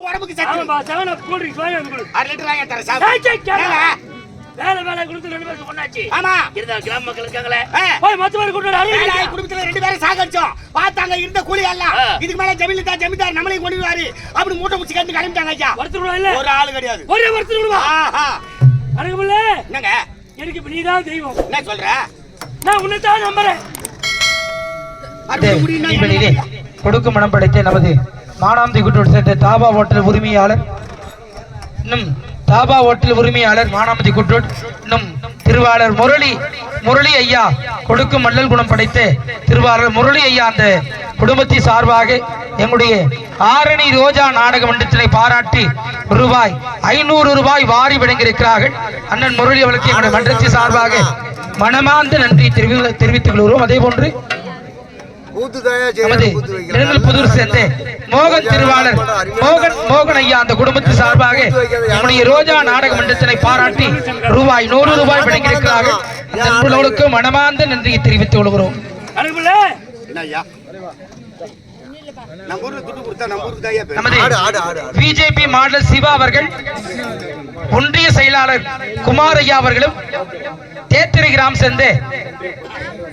உடம்புக்கு சத்து. ஆமாப்பா செவன் அப் கூல் ட்ரிங்க்ஸ் வாங்கி வந்து கொடு. அரை லிட்டர் வாங்கி தரேன் ஏய், சார் சே, கேளு. ஏங்க? வேலை வேலை கொடுத்து ரெண்டு பேருக்கு பொண்ணாச்சு. ஆமா. இருந்தாலும் கிராம மக்கள் இருக்காங்களே. ஆ. போய் மொத்த பேர் கூட்டு வேலாய் அறுவை குடும்பத்துல ரெண்டு பேரும் சாகடிச்சோம். பார்த்தாங்க இருந்த கூலி எல்லாம் ஆ. இதுக்கு மேல ஜமீன்தார் ஜமீன்தார் நம்மளையும் கொண்டு வருவாரு. அப்படி மூட்டை முச்சு கட்டு கிளம்பிட்டாங்க ஐயா. ஒருத்தர் இல்ல. ஒரு ஆளு கிடையாது. ஒரே ஒருத்தர் விடுவா ஆஹா. அடங்கமில்ல என்னங்க? எனக்கு இப்ப நீதான் தெய்வம். என்ன சொல்ற? நான் உன்னை தான் நம்புறேன்? கொடுக்கும் மனம் படைத்த நமது மானாந்தி குற்றோடு சேர்ந்த தாபா ஹோட்டல் உரிமையாளர் இன்னும் தாபா ஹோட்டல் உரிமையாளர் மானாமதி குற்றோட் இன்னும் திருவாளர் முரளி முரளி ஐயா கொடுக்கும் மல்லல் குணம் படைத்த திருவாளர் முரளி ஐயா அந்த குடும்பத்தின் சார்பாக எங்களுடைய ஆரணி ரோஜா நாடக மன்றத்தினை பாராட்டி ரூபாய் ஐநூறு ரூபாய் வாரி வழங்கியிருக்கிறார்கள். அண்ணன் முரளி அவளுக்கு எங்களுடைய மன்றத்தின் சார்பாக மனமார்ந்த நன்றி தெரிவி தெரிவித்துக் கொள்கிறோம். அதே போன்று கூத்து தயா நமது செய்யணும் கூத்து வைக்கலாம் நெருங்கல் புதூர் சேர்ந்த மோகன் திருவாளர் மோகன் மோகன் ஐயா அந்த குடும்பத்து சார்பாக நம்முடைய ரோஜா நாடக மன்றத்தினை பாராட்டி ரூபாய் நூறு ரூபாய் வழங்கியிருக்கிறார்கள். அந்த அன்புள்ளவர்களுக்கு மனமார்ந்த நன்றியை தெரிவித்துக் கொள்கிறோம். பிஜேபி மாடல் சிவா அவர்கள் ஒன்றிய செயலாளர் குமார் ஐயா அவர்களும் தேத்திரை கிராம் சேர்ந்த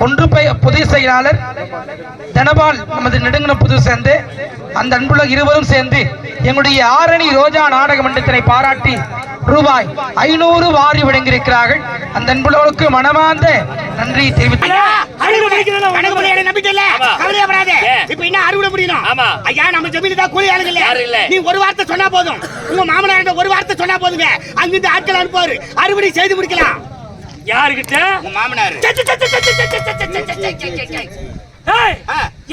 ஒன்று பை பொதுச் செயலாளர் தனபால் நமது நெடுங்கன புது சேர்ந்து அந்த அன்புள்ள இருவரும் சேர்ந்து எங்களுடைய ஆரணி ரோஜா நாடக மன்றத்தினை பாராட்டி ரூபாய் ஐநூறு வாரி வழங்கியிருக்கிறார்கள். அந்த அன்புள்ளவர்களுக்கு மனமார்ந்த நன்றியை தெரிவித்து ஒரு வார்த்தை சொன்னா போதும். மாமனார் ஒரு வார்த்தை சொன்னா போதுங்க அங்கிருந்து ஆட்கள் அனுப்பாரு அறுவடை செய்து முடிக்கலாம். யாருகிட்ட உங்க மாமனார்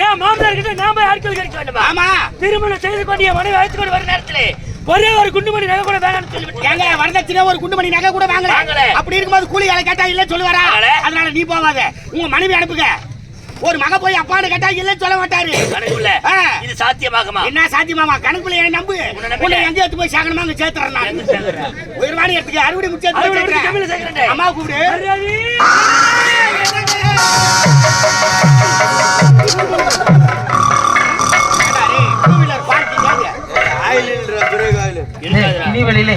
ஏன் மாமனார் கிட்ட நாம ஆட்கள் கழிக்க வேண்டுமா ஆமா திருமணம் செய்து கொண்டு என் அழைத்து கொண்டு வர நேரத்திலே ஒரே ஒரு குண்டுமணி நகை கூட வேணாம்னு சொல்லிவிட்டு ஏங்க வரதட்சணை ஒரு குண்டுமணி நகை கூட வாங்கல அப்படி இருக்கும்போது கூலி வேலை கேட்டா இல்ல சொல்லுவாரா அதனால நீ போவாத உங்க மனைவி அனுப்புங்க ஒரு மக போய் அப்பான்னு கேட்டா இல்ல சொல்ல மாட்டாரு. கணக்குள்ள இது சாத்தியமாகுமா? என்ன சாத்தியமாமா? கணக்குள்ள என்ன நம்பு. உன்னை எங்க எடுத்து போய் சாகணுமா அங்க சேர்த்துறேன் நான். உயிர்வாணி எடுத்துக்க. அறுவடை முடிச்சு அறுவடை சேர்க்கிறேன் அம்மா கூப்பிடு. இனி வெளியிலே.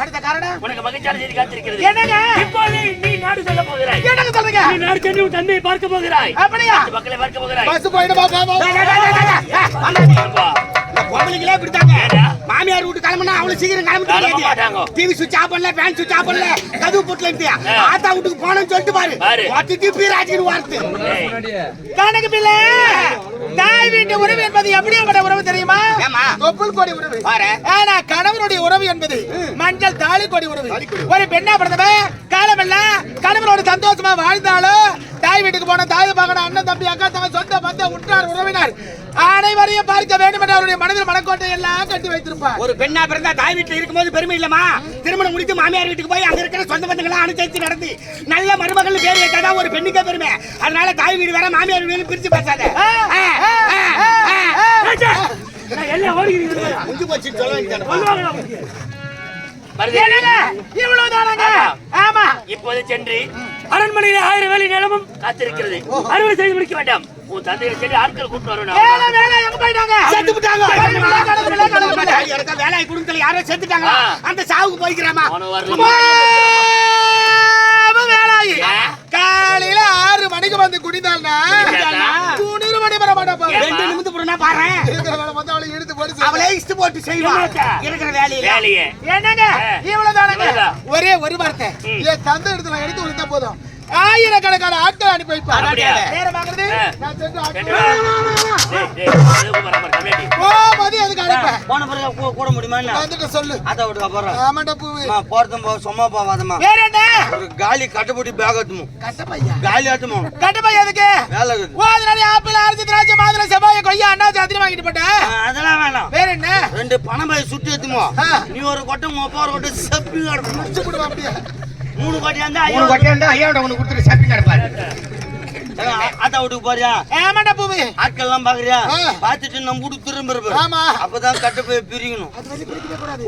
அடுத்த காரணம்? உனக்கு மகிழ்ச்சியான செய்தி காத்திருக்கிறது என்னங்க? இப்போது நீ நாடு செல்ல போகிறாய் என்னங்க சொல்றீங்க? நீ நாடு சென்று உன் தந்தையை பார்க்க போகிறாய் அப்படியா? மக்களை பார்க்க பொம்பளைங்களே இப்படித்தாங்க. மாமியார் வீட்டு கிளம்புனா அவ்வளவு சீக்கிரம் கிளம்ப கிளம்ப முடியாது மாட்டாங்க. டிவி சுவிட்ச் ஆஃப் பண்ணல ஃபேன் சுவிட்ச் ஆஃப் பண்ணல கதவு போட்டுல இருந்து ஆ. ஆத்தா வீட்டுக்கு போனோம்னு சொல்லிட்டு பாரு. மொத்தத்தி பீராஜின்னு வார்த்தை கணக்கு பிள்ளை தாய் வீட்டு உறவு என்பது எப்படியாப்பட்ட உறவு தெரியுமா தொப்புள் கொடி உறவு ஆனா கணவனுடைய உறவு என்பது மஞ்சள் தாலி கொடி உறவு ஒரு பெண்ணா பிறந்தவன் காலமெல்லாம் கணவனோட சந்தோஷமா வாழ்ந்தாலும் தாய் வீட்டுக்கு போன தாய் பார்க்கணும் அண்ணன் தம்பி அக்கா தங்க சொந்த பந்த உற்றார் உறவினர் அனைவரையும் பார்க்க வேண்டும் என்று அவருடைய மனதில் மனக்கோட்டை எல்லாம் கட்டி வைத்திருப்பார் ஒரு பெண்ணா பிறந்தா தாய் வீட்டுல இருக்கும்போது பெருமை இல்லமா திருமணம் முடித்து மாமியார் வீட்டுக்கு போய் அங்க இருக்கிற சொந்த பந்தங்களாம் அனுசரித்து நடந்து நல்ல மருமகள் பேர் வைத்தாதான் ஒரு பெண்ணுக்கே பெருமை அதனால தாய் வீடு வேற மாமியார் வீடு பிரிச்சு பேசாத எல்லாம் ஓடிக்கிறீங்க முடிஞ்சு போச்சு அரண்மனையில் ஆயிரம் வேலை நிலமும் காத்திருக்கிறது. அறுவடை செய்து முடிக்க வேண்டாம். உன் தந்தையை சரி ஆட்கள் கூட்டு வரணும். வேலை குடும்பத்தில் யாரோ செத்துட்டாங்களா அந்த சாவுக்கு போய்க்கிறாமா? காலையில ஆறு மணிக்கு வந்து குடிந்தாள்னா குடிந்தாள்னா? குளிர் மணி வர மாட்டா ரெண்டு நிமிஷம் புறனா பாரு. இருக்கிற வேலை வந்து அவளை இழுத்து போட்டு அவளே இஷ்டு போட்டு செய்வா? இருக்கிற வேலையில. வேலையே. என்னங்க இவ்வளவுதான். ஒரே ஒரு வார்த்தை. என் தந்தை இடத்துல எடுத்து கொடுத்தா போதும். ஆயிரக்கணக்கான ஆட்கள் அனுப்பி வைப்பார். அப்படியா? நேரம் ஆகுறது ஆ. நான் சென்று. போகும்போது எதுக்கு போன பிறகு கூட முடியுமா வந்துட்டு சொல்லு. அதை விட்டு அப்புறம் ஆமாண்டா பூவு போறதும் போ சும்மா போவாதம்மா. வேற என்ன? ஒரு காலி கட்டுப்படி பேக் எத்துமோ கட்ட பையா காலி ஆட்டுமோ? கட்ட பையா எதுக்கு? வேலை. ஓ அதனால ஆப்பிள் ஆரஞ்சு திராட்சை மாதுளை செவ்வாய் கொய்யா அண்ணாச்சி அதிரி வாங்கிட்டு போட்ட? ஆ, அதெல்லாம் வேணாம். வேற என்ன? ரெண்டு பணம் சுட்டு எத்துமோ ஆ. நீ ஒரு கொட்டை அப்பா ஒரு கொட்டை செப்பி கிடக்கும் அப்படியே? மூணு கோட்டியா இருந்தா ஐயா ஒன்று கொடுத்துட்டு ஷாப்பிங் நடப்பாரு ஆத்தா வீட்டுக்கு போறியா? ஏமாண்டா பூவி ஆட்கள் எல்லாம் பாக்குறியா. பாத்துட்டு நம்ம வீட்டு திரும்ப இருப்பாரு. ஆமா. அப்பதான் கட்ட போய் பிரிக்கணும்.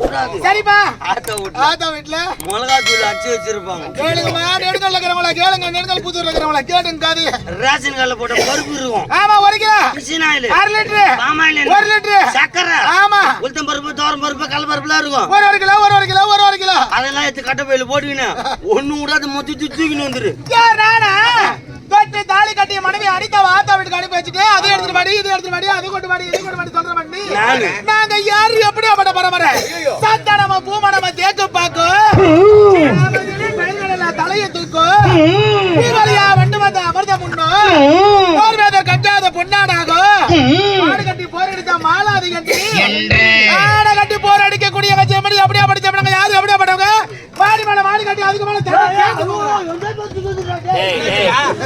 கூடாது. சரிப்பா. ஆத்தா வீட்டுல. ஆத்தா வீட்டுல. மிளகா தூள் அடிச்சு வச்சிருப்பாங்க. கேளுங்கம்மா. இருக்கிறவங்களா கேளுங்க. நெடுங்கல் புத்தூர்ல இருக்கிறவங்களா? கேளுங்க காது ரேஷன் கார்டுல போட்ட பருப்பு இருக்கும். ஆமா ஒரு கிலோ. மிஷின் ஆயில் அரை லிட்டரு. பாமாயில் ஒரு லிட்டரு. சக்கரை. ஆமா. உளுத்தம் பருப்பு தோரம் பருப்பு கடல பருப்புலாம் இருக்கும். ஒரு ஒரு கிலோ ஒரு ஒரு கிலோ ஒரு ஒரு கிலோ. அதெல்லாம் எடுத்து கட்ட பையில போட்டுக்கின்னு ஒண்ணு விடாது மொத்தத்தை தூக்கின்னு வந்துரு. நானா? தாலி கட்டிய மனைவி அடித்த ஆத்தா வீட்டுக்கு அனுப்பி வச்சுட்டு அதை எடுத்துட்டு வாடி இது எடுத்துட்டு வாடி அது கொண்டு வாடி இது கொண்டு வாடி சொல்ற பண்ணி நானு. நாங்க யாரு? எப்படி அப்பட பரம்பரை சந்தானம பூமணம தேக்கு பாக்கு. தலையை தூக்கு. தீபாவளியா வெண்டு வந்த அமிர்த முன்னோ. போர் வேதர் கட்டாத பொன்னாடாகும் மாடு கட்டி போர் அடித்த மாலாதி கட்டி. ஆடை கட்டி போர் அடிக்கக்கூடிய கட்சி எப்படி அப்படியே படிச்சவங்க யாரு? அப்படியே பட்டவங்க மாடி மேல மாடி கட்டி அதுக்கு மேல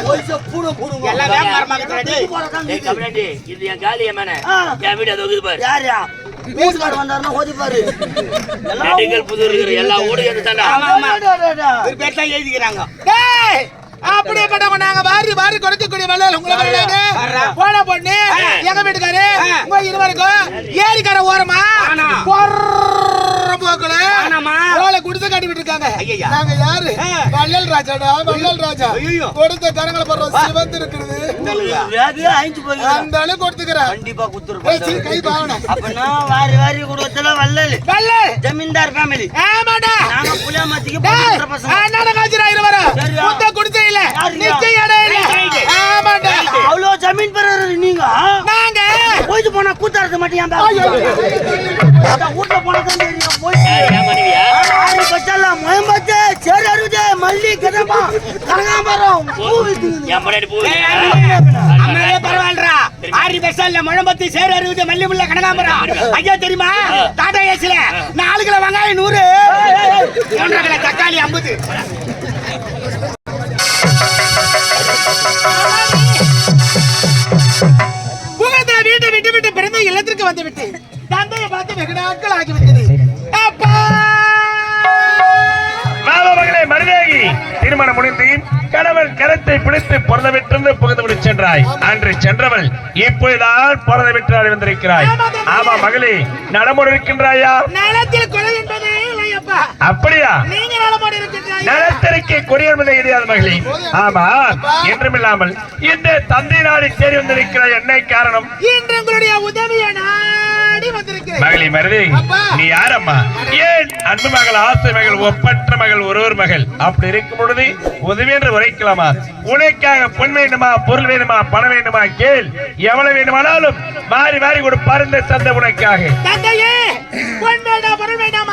தண்ணி கேட்டு போகும். ஏய், ஏய், எல்லாம் வியாபாரமா இருக்குடா, டேய். ஏய், கமலாண்டி, இது என் காலி என் மேன. என் வீடு அது இருக்குது பாரு. யாரியா வீட்டுக்காரர் வந்தாருன்னா ஓதிப்பாரு நெடுங்கல் புதூர் இருக்கிற எல்லா ஊரும் எனக்கு தாண்டா. ஆமா, ஆமா. ஒரு பேர் தான் எழுதிக்கிறாங்க. டேய் அப்படியேப்பட்டவங்க நாங்க வாரி வாரி கொடுக்கக்கூடிய வெள்ளையில உங்களை வரலாங்க போன பொண்ணு. எங்க வீட்டுக்காரு? உங்க இருவருக்கும் ஏரிக்கார ஓரமா போக்குல குடிசை கட்டி விட்டுருக்காங்க ஐயையா. நாங்க யாரு? வள்ளல் ராஜாடா வள்ளல் ராஜா. கொடுத்த கரங்களை போடுற சிவந்து இருக்குது அந்த அளவு கொடுத்துக்கிறேன். கண்டிப்பா ஏய், சீ, குத்துரு கை பாவன. அப்பனா வாரி வாரி கொடுத்துல வள்ளல். வள்ளல். ஜமீன்தார் ஃபேமிலி ஆமாடா. நாங்க புளியாமத்திக்கு டேய், பக்கத்துல பசங்க காய்ச்சல் இருவரும் சரியா. முத்த குடிசை இல்ல? நிச்சயம் இடம் இல்ல. ஆமாடா. அவ்வளோ ஜமீன் பெறாரு நீங்க? நாங்க. போயிட்டு போனா கூத்தாடுறது மட்டும் ஏன் வீட்டுல போனா தான் தெரியும். போய் ஏய், என் மனைவியா? ஆறு பச்சல்ல முயம்பத்து சேரு அறுபது மல்லி கதம்பா கனகாம்பரம்? அம்மாவே பரவாயில்லடா ஆரி பெசல்ல முழம்பத்தி சேர் அறுபது மல்லி முல்ல கனகாம்பரம் ஐயா தெரியுமா டாடா ஏசில நாலு கிலோ வெங்காயம் நூறு ஒன்றரை கிலோ தக்காளி ஐம்பது திருமணம் முடிந்து கணவன் கரத்தை பிடித்து பிறந்த விட்டிருந்து புகுந்து விட்டு சென்றாய். அன்று சென்றவள் இப்பொழுதுதான் பிறந்த விட்டு வந்திருக்கிறாய் ஆமா மகளே நலமுடன் இருக்கின்றாயா? அப்படியா? நலத்திற்கு கொடியன்பதை கிடையாது மகளே. ஆமா என்றுமில்லாமல் இந்த தந்தை நாடு தேடி வந்திருக்கிறாய் என்ன காரணம். இன்று உங்களுடைய உதவியை நாடி வந்திருக்கிறேன் மகளே மருதே நீ யாரம்மா? ஏன் அன்பு மகள் ஆசை மகள் ஒப்பற்ற மகள் ஒருவர் மகள்? அப்படி இருக்கும் பொழுது உதவி என்று உரைக்கலாமா? உனக்காக பொன் வேண்டுமா பொருள் வேண்டுமா பணம் வேண்டுமா? கேள். எவ்வளவு வேண்டுமானாலும் மாறி மாறி கொடுப்பார் இந்த தந்தை உனக்காக. தந்தையே பொன் வேண்டாம் பொருள் வேண்டாம்